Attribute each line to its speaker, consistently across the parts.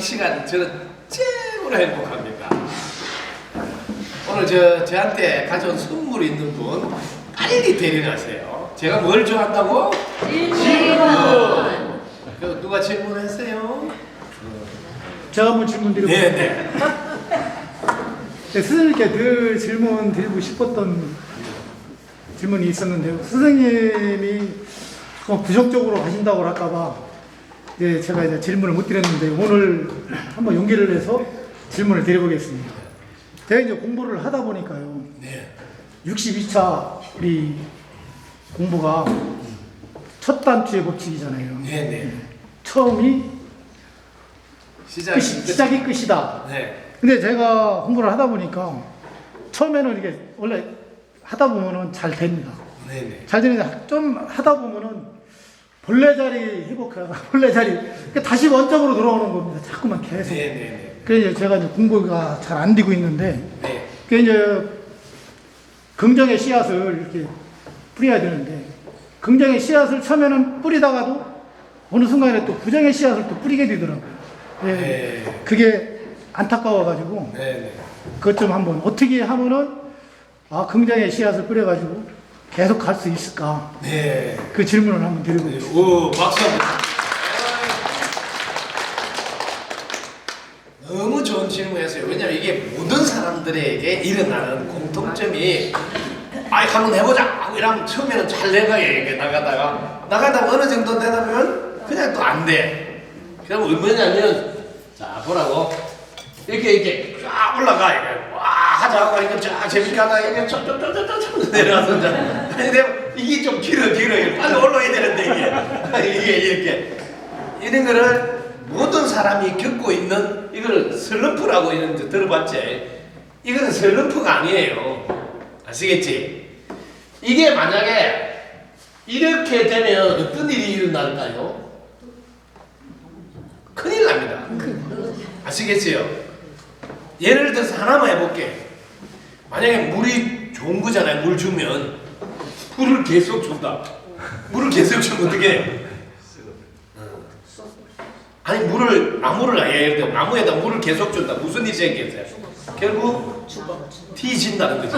Speaker 1: 이 시간 저는 최고로 행복합니다. 오늘 저 저한테 가져온 선물 있는 분 빨리 데려가세요. 제가 뭘 좋아한다고? 질문. 그 누가 질문했어요?
Speaker 2: 제가 한번 질문 드려볼게요.
Speaker 1: 네네.
Speaker 2: 네, 스승님께 늘 질문 드리고 싶었던 질문이 있었는데요. 스승님이 조금 부정적으로 하신다고 할까봐 네, 제가 이제 질문을 못 드렸는데 오늘 한번 용기를 내서 질문을 드려보겠습니다. 제가 이제 공부를 하다 보니까요.
Speaker 1: 네.
Speaker 2: 62차 우리 공부가 첫 단추의 법칙이잖아요.
Speaker 1: 네 네.
Speaker 2: 처음이
Speaker 1: 시작.
Speaker 2: 끝이, 시작이 끝이다.
Speaker 1: 네.
Speaker 2: 근데 제가 공부를 하다 보니까 처음에는 이게 원래 하다 보면은 잘 됩니다.
Speaker 1: 네 네.
Speaker 2: 잘 되는데 좀 하다 보면은 본래 자리 회복하다가 본래 자리 그러니까 다시 원점으로 돌아오는 겁니다. 자꾸만 계속.
Speaker 1: 네네네.
Speaker 2: 그래서 이제 제가 이제 공부가 잘 안 되고 있는데
Speaker 1: 네.
Speaker 2: 그 이제 긍정의 씨앗을 이렇게 뿌려야 되는데 긍정의 씨앗을 처음에는 뿌리다가도 어느 순간에 또 부정의 씨앗을 또 뿌리게 되더라고요. 예,
Speaker 1: 네.
Speaker 2: 그게 안타까워가지고
Speaker 1: 네 네.
Speaker 2: 그것 좀 한번 어떻게 하면은 아 긍정의 씨앗을 뿌려가지고 계속 갈 수 있을까
Speaker 1: 네.
Speaker 2: 그 질문을 한번 드리고
Speaker 1: 네.
Speaker 2: 있습니다.
Speaker 1: 오 박수 한번. 너무 좋은 질문이었어요. 왜냐면 이게 모든 사람들에게 일어나는 공통점이 아이 한번 해보자 하고 이러면 처음에는 잘 내가 이렇게 나가다가 나가다가 어느 정도 되다 보면 그냥 또 안 돼. 그럼 뭐냐면 자 보라고 이렇게 이렇게 쫙 올라가 이거 와 하자 하고 이거 쫙 재밌게 하다 이게 쫙쫙쫙쫙쫙 내려와서 이제 아니 내가 이게 좀 길어 길어 빨리 올라야 되는데 이게 이게 이렇게 이런 거를 모든 사람이 겪고 있는 이걸 슬럼프라고 있는데 들어봤지? 이거는 슬럼프가 아니에요. 아시겠지? 이게 만약에 이렇게 되면 어떤 일이 일어날까요? 큰일 납니다. 아시겠지요? 예를 들어서 하나만 해볼게. 만약에 물이 좋은 거잖아요. 물 주면 물을 계속 준다. 물을 계속 주면 어떻게? 해? 아니 물을 나무를 예를 들어 나무에다 물을 계속 준다. 무슨 일이 생겼어요? 결국 뒤진다는 거지.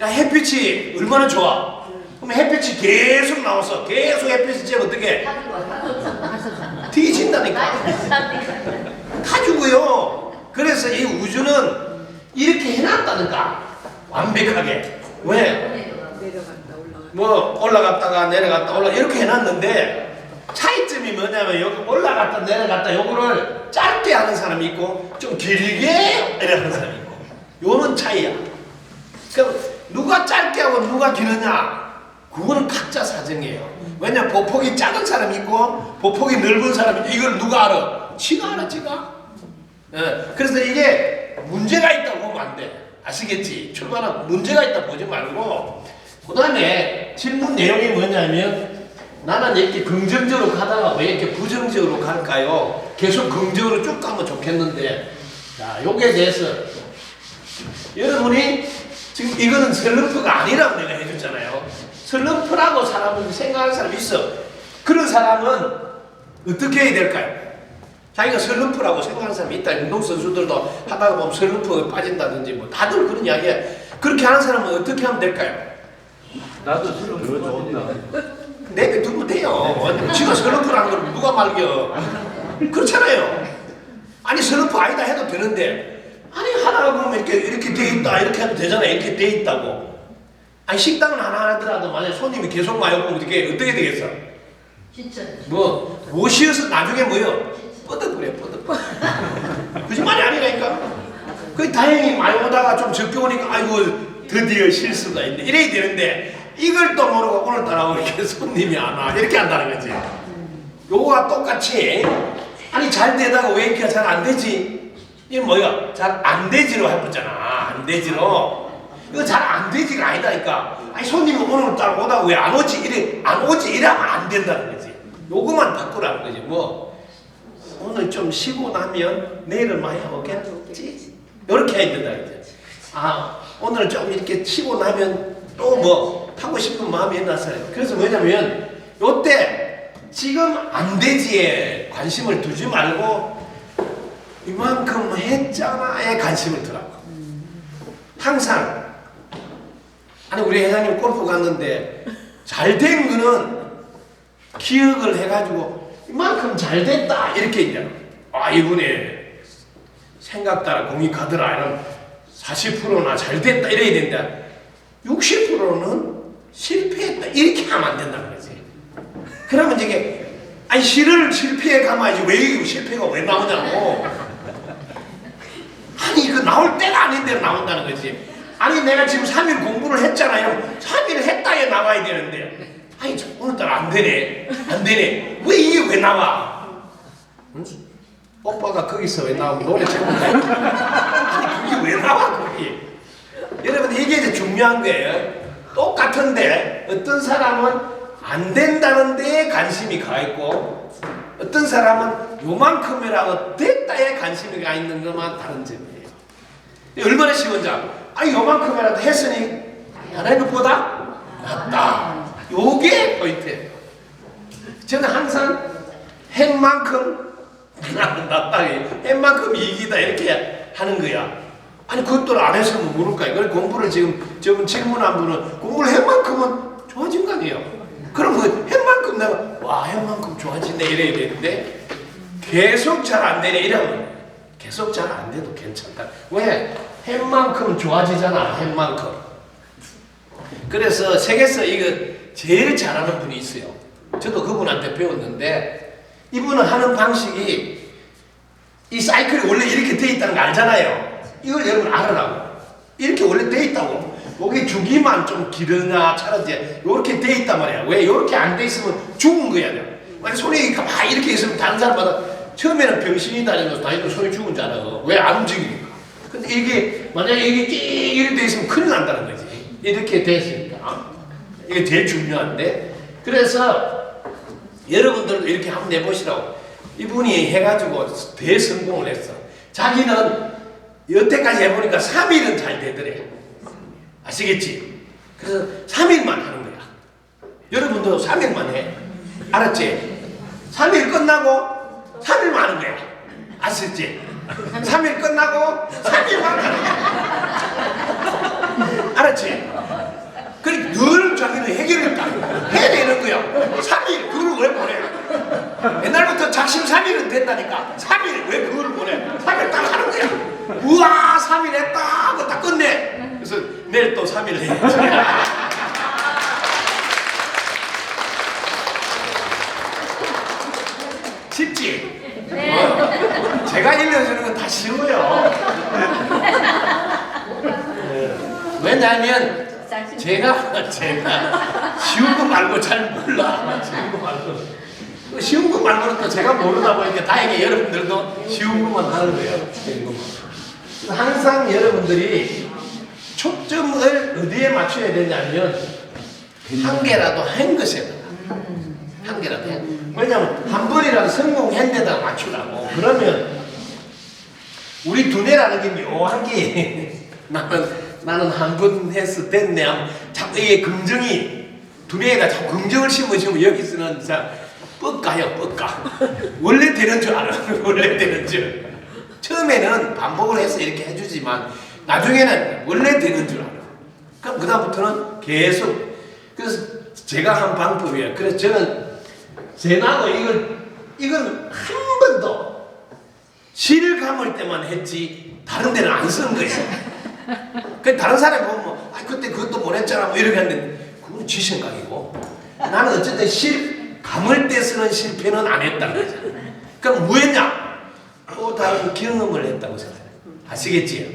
Speaker 1: 야 햇빛이 얼마나 좋아. 그럼 햇빛이 계속 나와서 계속 햇빛이 쬐면 어떻게? 뒤진다니까. 가지고요. 그래서 이 우주는 이렇게 해놨다니까. 완벽하게. 왜? 뭐 올라갔다가 내려갔다 올라 이렇게 해놨는데 차이점이 뭐냐면 여기 올라갔다 내려갔다 요거를 짧게 하는 사람이 있고 좀 길게 하는 사람이 있고 요는 차이야. 그럼 누가 짧게 하고 누가 기느냐? 그거는 각자 사정이에요. 왜냐 보폭이 작은 사람이 있고 보폭이 넓은 사람이 있고 이걸 누가 알아? 지가 알아 지가. 예, 그래서 이게 문제가 있다고. 아시겠지? 출발은 문제가 있다 보지 말고 그 다음에 질문 내용이 뭐냐면 나는 이렇게 긍정적으로 가다가 왜 이렇게 부정적으로 갈까요? 계속 긍정으로 쭉 가면 좋겠는데 자, 요게 대해서 여러분이 지금 이거는 슬럼프가 아니라고 내가 해줬잖아요. 슬럼프라고 사람은 생각하는 사람이 있어. 그런 사람은 어떻게 해야 될까요? 자기가 슬럼프라고 생각하는 사람이 있다. 운동선수들도 하다가 보면 슬럼프에 빠진다든지 뭐 다들 그런 이야기야. 그렇게 하는 사람은 어떻게 하면 될까요?
Speaker 3: 나도 술을 좋은다.
Speaker 1: 내비두면 돼요. 지가 슬럼프라는 걸 누가 말겨. 그렇잖아요. 아니 슬럼프 아니다 해도 되는데 아니 하다가 보면 이렇게 이렇게 돼 있다 이렇게 해도 되잖아요. 이렇게 돼 있다고. 아니 식당은 하나 하더라도 만약 손님이 계속 많이 오면 어떻게 어떻게 되겠어?
Speaker 4: 진짜.
Speaker 1: 뭐 못이어서 나중에 뭐요? 뻗어버려 뻗어버려. 거짓말이 아니라니까. 그 다행히 많이 오다가 좀 적게 오니까 아이고 드디어 실수가 있네 이래야 되는데 이걸 또 모르고 오늘따라 이렇게 손님이 안 와 이렇게 한다는 거지. 요거와 똑같이 아니 잘 되다가 왜 이렇게 잘 안 되지? 이게 뭐야? 잘 안 되지로 해봤잖아. 안 되지로. 이거 잘 안 되지가 아니다니까. 아니 손님이 오늘따라 오다가 왜 안 오지? 이래 안 오지 이러면 안 된다는 거지. 요거만 바꾸라는 거지. 뭐 오늘 좀 쉬고 나면 내일은 많이 오겠지? 이렇게 해야 된다 이제. 아 오늘 좀 이렇게 쉬고 나면 또 뭐 하고 싶은 마음이 났어요. 그래서 뭐냐면 요때 지금 안 되지에 관심을 두지 말고 이만큼 했잖아에 관심을 두라고. 항상 아니 우리 회장님 골프 갔는데 잘 된 거는 기억을 해가지고 이만큼 잘 됐다 이렇게 이제 아 이분의 생각 따라 공이 가더라 이런 40%나 잘 됐다 이래야 된다. 60%는 실패했다 이렇게 하면 안 된다는 거지. 그러면 이게 아니 실을 실패해 가마야지 왜 이거 실패가 왜 나오냐고. 아니 이거 나올 때가 아닌 대로 나온다는 거지. 아니 내가 지금 3일 공부를 했잖아 이러면 3일 했다에 나와야 되는데. 아니 저 오늘따라 안 되네. 안 되네. 왜 왜 나와? 응? 오빠가 거기서 왜 나오면 노래 제목 그게 왜 나와 거기 여러분 이게 이제 중요한 거예요. 똑같은데 어떤 사람은 안 된다는 데에 관심이 가 있고 어떤 사람은 요만큼이라도 됐다에 관심이 가 있는 것만 다른 점이에요. 얼마나 쉬운지 알고 아니 요만큼이라도 했으니 하나님 것보다 낫다. 요게 포인트예요. 저는 항상 핵만큼 나는 낫다 핵만큼 이익이다 이렇게 하는 거야 아니 그것도 안 했으면 모를까 그래 공부를 지금 지금 질문한 분은 공부를 핵만큼은 좋아진 거 아니에요 그럼 그 핵만큼 내가 와 핵만큼 좋아지네 이래야 되는데 계속 잘 안 되네 이러면 계속 잘 안 돼도 괜찮다. 왜? 햄만큼 좋아지잖아, 햄만큼. 그래서 세계에서 이거 제일 잘하는 분이 있어요. 저도 그분한테 배웠는데 이분은 하는 방식이 이 사이클이 원래 이렇게 돼 있다는 거 알잖아요. 이걸 여러분 알으라고. 이렇게 원래 돼 있다고. 여기 주기만 좀 기르나 차라지 이렇게 돼 있단 말이야. 왜 이렇게 안 돼 있으면 죽은 거야. 만약 손이 막 이렇게 있으면 다른 사람마다 처음에는 병신이 다니면서 다니도 손이 죽은 줄 알아. 왜 안 움직이니까. 근데 이게 만약에 이게 끼 이렇게 돼 있으면 큰일 난다는 거지. 이렇게 돼 있으니까. 이게 제일 중요한데. 그래서 여러분들도 이렇게 한번 내보시라고. 이분이 해가지고 대성공을 했어. 자기는 여태까지 해보니까 3일은 잘 되더래. 아시겠지? 그래서 3일만 하는 거야. 여러분도 3일만 해. 알았지? 3일 끝나고 3일만 하는 거야. 아셨지? 3일 끝나고 3일만 하는 거야. 알았지? 그래 늘 자기는 해결을 딱 해야 되는 거야. 3일 그걸 왜 보내? 옛날부터 작심 3일은 된다니까. 3일 왜 그걸 보내? 3일 딱 하는 거야. 우와 3일 했다 하고 딱 끝내. 그래서 내일 또 3일 해야지. 쉽지? 어. 제가 일러주는 건 다 쉬워요. 네. 왜냐하면 제가 제가 쉬운 거 말고 잘 몰라. 쉬운 거 말고 또 쉬운 거 말고는 또 제가 모르다 보니까 다행히 여러분들도 쉬운 것만 하는 거예요. 것만. 항상 여러분들이 초점을 어디에 맞춰야 되냐면 한 개라도 한 것에 한 개라도 해. 왜냐면 한 번이라도 성공한 데다 맞추라고. 그러면 우리 두뇌라는 게 묘한 게 나는 나는 한번 해서 됐네. 자꾸 이게 긍정이 두뇌에다 자꾸 긍정을 심어주면 여기서는 자 뻑가요 뻑가. 원래 되는 줄 알아. 원래 되는 줄. 처음에는 반복을 해서 이렇게 해주지만 나중에는 원래 되는 줄 알아. 그럼 그다음부터는 계속 그래서 제가 한 방법이에요. 그래서 저는 제나도 이걸 이걸 한 번도 실 감을 때만 했지 다른 데는 안 쓰는 거예요. 그 다른 사람이 보면 뭐, 아 그때 그것도 보냈잖아 뭐 이렇게 하는데 그건 지 생각이고 나는 어쨌든 실 감을 때 쓰는 실패는 안 했다는 거죠. 그럼 뭐 했냐? 또 다른 경험을 했다고 생각해요. 아시겠지요?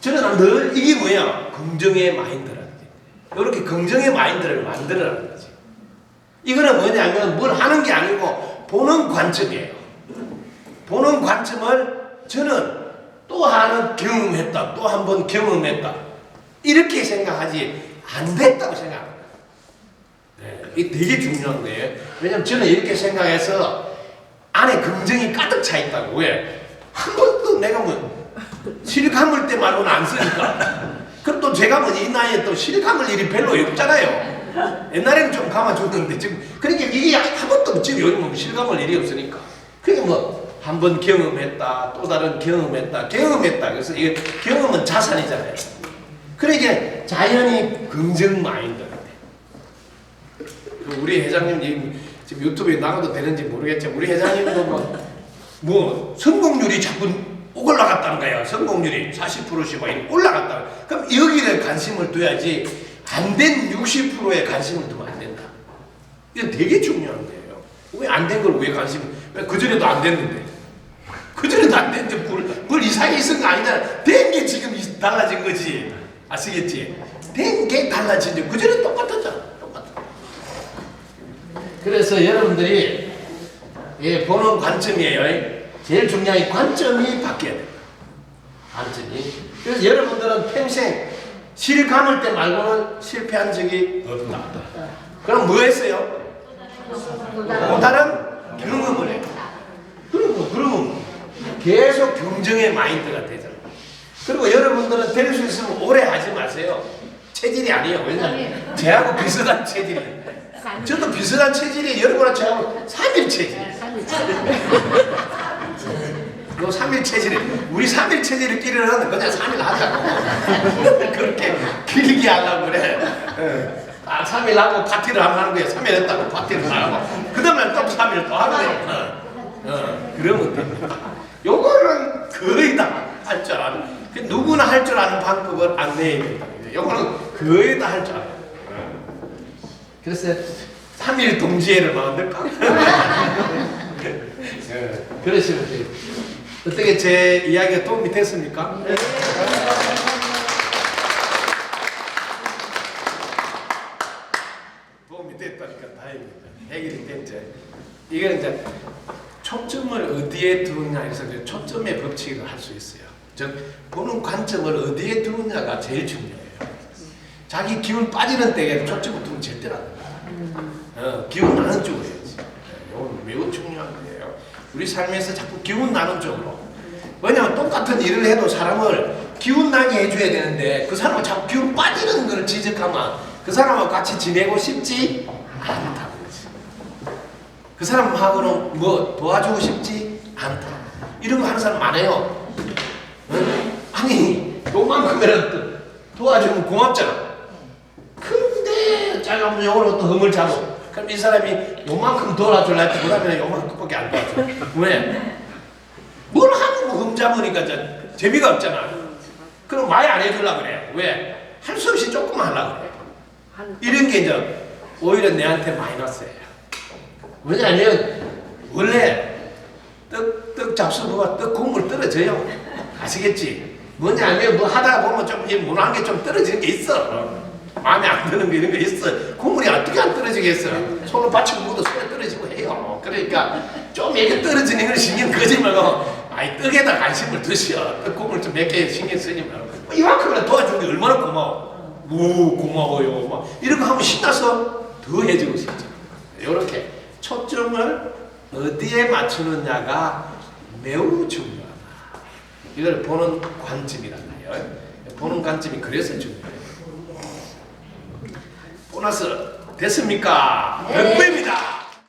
Speaker 1: 저는 늘 이게 뭐야? 긍정의 마인드라는 게. 이렇게 긍정의 마인드를 만들어라는 거지. 이거는 뭐냐면 뭘 하는 게 아니고 보는 관점이에요. 보는 관점을 저는 또 하나 경험했다. 또 한 번 경험했다. 이렇게 생각하지 안 됐다고 생각합니다. 네, 이게 되게 중요한 거예요. 왜냐면 저는 이렇게 생각해서 안에 긍정이 가득 차 있다고. 왜? 한 번도 내가 뭐 실감을 때 말고는 안 쓰니까. 그럼 또 제가 뭐 이 나이에 또 실감을 일이 별로 없잖아요. 옛날에는 좀 감아줬는데 지금 그러니까 이게 한 번도 없지 요즘은 실감할 일이 없으니까 그게 뭐 한 번 경험했다 또 다른 경험했다 경험했다 그래서 이게 경험은 자산이잖아요 그러니까 자연히 긍정 마인드 우리 회장님 지금, 유튜브에 나가도 되는지 모르겠지만 우리 회장님도 뭐, 뭐 성공률이 자꾸 올라갔다는 거야 성공률이 40%씩 막 이렇게 올라갔다 그럼 여기에 관심을 둬야지 안 된 60%에 관심을 두면 안 된다. 이건 되게 중요한 거예요. 왜 안 된 걸 왜 관심 왜 그전에도 안 됐는데? 그 전에도 안 됐는데 뭘, 뭘 이상이 있은 거 아니잖아 된 게 지금 이- 달라진 거지. 아시겠지? 된 게 달라진 게 그전에 똑같았잖아 그래서 여러분들이 예, 보는 관점이에요. 제일 중요한 게 관점이 바뀌어야 돼요. 관점이. 그래서 여러분들은 평생 실 감을 때 말고는 실패한 적이 없다. 그럼 뭐 했어요? 또 다른 경험을 해요. 그리고 그러면 계속 경쟁의 마인드가 되잖아요. 그리고 여러분들은 될 수 있으면 오래 하지 마세요. 체질이 아니에요. 왜냐하면 제하고 비슷한 체질이에요. 저도 비슷한 체질이 여러분과 저하고 3일 체질. 요 3일 체질이 우리 3일 체질을 끼려는 그냥 3일 하자고. 그렇게 길게 하려고 그래. 예. 아 3일 하고 파티를 한번 하는 거야. 3일 했다고 파티를 하고. 그 다음에 또 3일 또 하고 어. 어. 그러면 돼 요거는 거의 다 할 줄 아는 그 누구나 할 줄 아는 방법을 안내해 준다. 요거는 거의 다 할줄 알아 그래서 3일 동지회를 만들까? 예, 그러시면 돼요. 어떻게 제 이야기가 도움이 됐습니까? 도움이 됐다니까 다행입니다. 해결이 됐죠. 이거는 이제 초점을 어디에 두느냐 해서 그 초점의 법칙을 할 수 있어요. 즉 보는 관점을 어디에 두느냐가 제일 중요해요. 자기 기운 빠지는 때에 초점을 두면 절대 안 돼요. 어, 기운 나는 쪽으로 해야지. 이건 매우 중요한 거예요. 우리 삶에서 자꾸 기운 나는 쪽으로. 왜냐면 똑같은 일을 해도 사람을 기운 나게 해줘야 되는데 그 사람은 자꾸 기운 빠지는 걸 지적하면 그 사람하고 같이 지내고 싶지 거지. 그 사람하고는 뭐 도와주고 싶지 않다. 이런 거 하는 사람 많아요. 응? 아니 요만큼이라도 도와주면 고맙잖아. 근데 짜가면 요거는 또 흠을 잡고. 그럼 이 사람이 요만큼 도와줄라 했지 그 다음에 요만큼밖에 안 도와줘 왜? 뭘 하면 뭐흠 잡으니까 이제 재미가 없잖아. 그럼 많이 안 해줄라 그래. 왜? 할 수 없이 조금 하려고 그래. 이런 게 이제 오히려 내한테 마이너스예요. 왜냐하면 원래 떡, 떡 잡수부가 떡 국물 떨어져요. 아시겠지? 뭐냐면 뭐 하다가 보면 좀 무난한 게 좀 떨어지는 게 있어 마음에 안 드는 게 이런 게 있어. 국물이 어떻게 안 떨어지겠어? 손을 받치고 먹어도 손에 떨어지고 해요. 그러니까 좀 이렇게 떨어지는 걸 신경 끄지 말고 아이 떡에다 관심을 두시오. 떡 국물 좀 몇 개 신경 쓰지 말고 뭐 이만큼이나 도와주는 게 얼마나 고마워. 오 고마워요. 막 이런 거 하면 신나서 더 해주고 싶죠. 이렇게 초점을 어디에 맞추느냐가 매우 중요하다. 이걸 보는 관점이란 말이에요. 보는 관점이 그래서 중요해요. 보너스 됐습니까? 몇 배입니다.